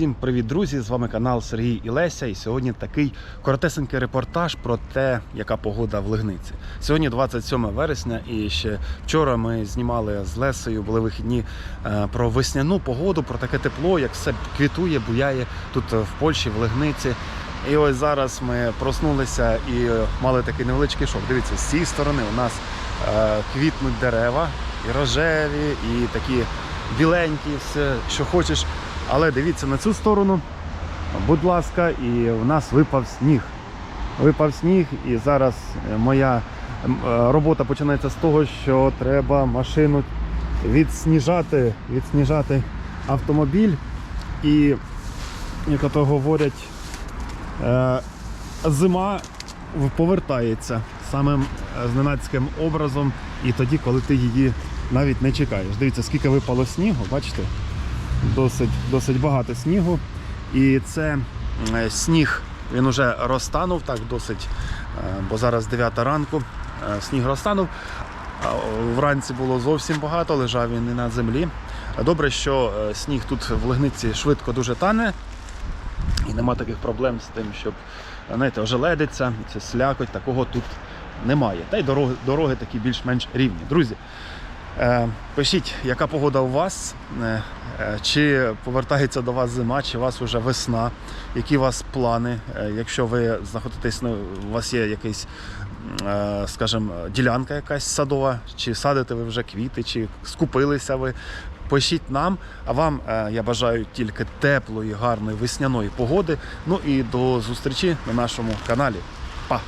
Всім привіт, друзі! З вами канал Сергій і Леся. І сьогодні такий коротесенький репортаж про те, яка погода в Лигниці. Сьогодні 27 вересня, і ще вчора ми знімали з Лесею, були вихідні е, про весняну погоду, про таке тепло, як все квітує, буяє тут в Польщі, в Лигниці. І ось зараз ми проснулися і мали такий невеличкий шок. Дивіться, з цієї сторони у нас е, квітнуть дерева, і рожеві, і такі біленькі, все, що хочеш. Але дивіться на цю сторону, будь ласка, і в нас випав сніг. Випав сніг, і зараз е, моя е, робота починається з того, що треба машину відсніжати, відсніжати автомобіль. І, як ото говорять, е, зима повертається самим зненацьким образом, і тоді, коли ти її навіть не чекаєш. Дивіться, скільки випало снігу, бачите? Досить, досить багато снігу. І це е, сніг, він уже розтанув так досить, е, бо зараз 9 ранку, е, сніг розтанув. Вранці було зовсім багато, лежав він і на землі. Добре, що сніг тут в Лигниці швидко дуже тане, і нема таких проблем з тим, щоб знаєте, ожеледиться, це слякоть, такого тут немає. Та й дороги, дороги такі більш-менш рівні. Друзі, пишіть, яка погода у вас, е, е, чи повертається до вас зима, чи у вас вже весна, які у вас плани, е, якщо ви знаходитесь, ну, у вас є якийсь, е, скажімо, ділянка якась садова, чи садите ви вже квіти, чи скупилися ви. Пишіть нам, а вам е, я бажаю тільки теплої, гарної весняної погоди. Ну і до зустрічі на нашому каналі. Па!